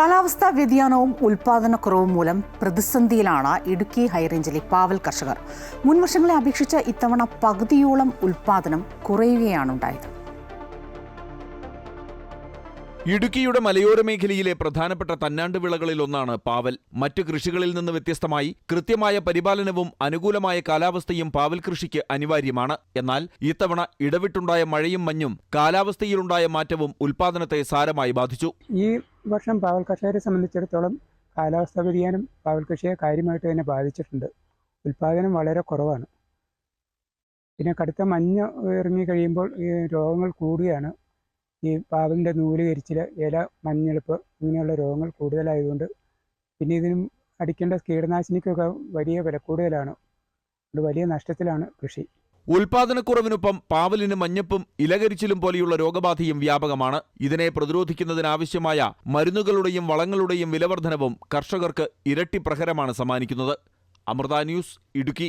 കാലാവസ്ഥാ വ്യതിയാനവും ഉൽപാദനക്കുറവും മൂലം പ്രതിസന്ധിയിലാണ് ഇടുക്കി ഹൈറേഞ്ചിലെ പാവൽ കർഷകർ. മുൻവർഷങ്ങളെ അപേക്ഷിച്ച് ഇത്തവണ പകുതിയോളം ഉൽപാദനം കുറയുകയാണ് ഉണ്ടായത്. ഇടുക്കിയുടെ മലയോര മേഖലയിലെ പ്രധാനപ്പെട്ട തന്നാണ്ട് വിളകളിലൊന്നാണ് പാവൽ. മറ്റു കൃഷികളിൽ നിന്ന് വ്യത്യസ്തമായി കൃത്യമായ പരിപാലനവും അനുകൂലമായ കാലാവസ്ഥയും പാവൽ കൃഷിക്ക് അനിവാര്യമാണ്. എന്നാൽ ഇത്തവണ ഇടവിട്ടുണ്ടായ മഴയും മഞ്ഞും കാലാവസ്ഥയിലുണ്ടായ മാറ്റവും ഉൽപാദനത്തെ സാരമായി ബാധിച്ചു. ഈ വർഷം പാവൽ കർഷകരെ സംബന്ധിച്ചിടത്തോളം കാലാവസ്ഥാ വ്യതിയാനം പാവൽ കൃഷിയെ കാര്യമായിട്ട് തന്നെ ബാധിച്ചിട്ടുണ്ട്. ഉൽപാദനം വളരെ കുറവാണ്. പിന്നെ കടുത്ത മഞ്ഞ് ഇറങ്ങി കഴിയുമ്പോൾ ഈ രോഗങ്ങൾ കൂടുകയാണ്. ഈ പാവലിന്റെ നൂൽ കരിച്ചിൽ ഇല മഞ്ഞെളുപ്പ് ഇങ്ങനെയുള്ള രോഗങ്ങൾ കൂടുതലായതുകൊണ്ട് പിന്നെ ഇതിനും അടിക്കേണ്ട കീടനാശിനിക്കൊക്കെ വലിയ വില കൂടുതലാണ്. അത് വലിയ നഷ്ടത്തിലാണ് കൃഷി. ഉൽപാദനക്കുറവിനൊപ്പം പാവലിന് മഞ്ഞപ്പും ഇലകരിച്ചിലും പോലെയുള്ള രോഗബാധയും വ്യാപകമാണ്. ഇതിനെ പ്രതിരോധിക്കുന്നതിനാവശ്യമായ മരുന്നുകളുടെയും വളങ്ങളുടെയും വിലവർദ്ധനവും കർഷകർക്ക് ഇരട്ടി പ്രഹരമാണ് സമ്മാനിക്കുന്നത്. അമൃത ന്യൂസ് ഇടുക്കി.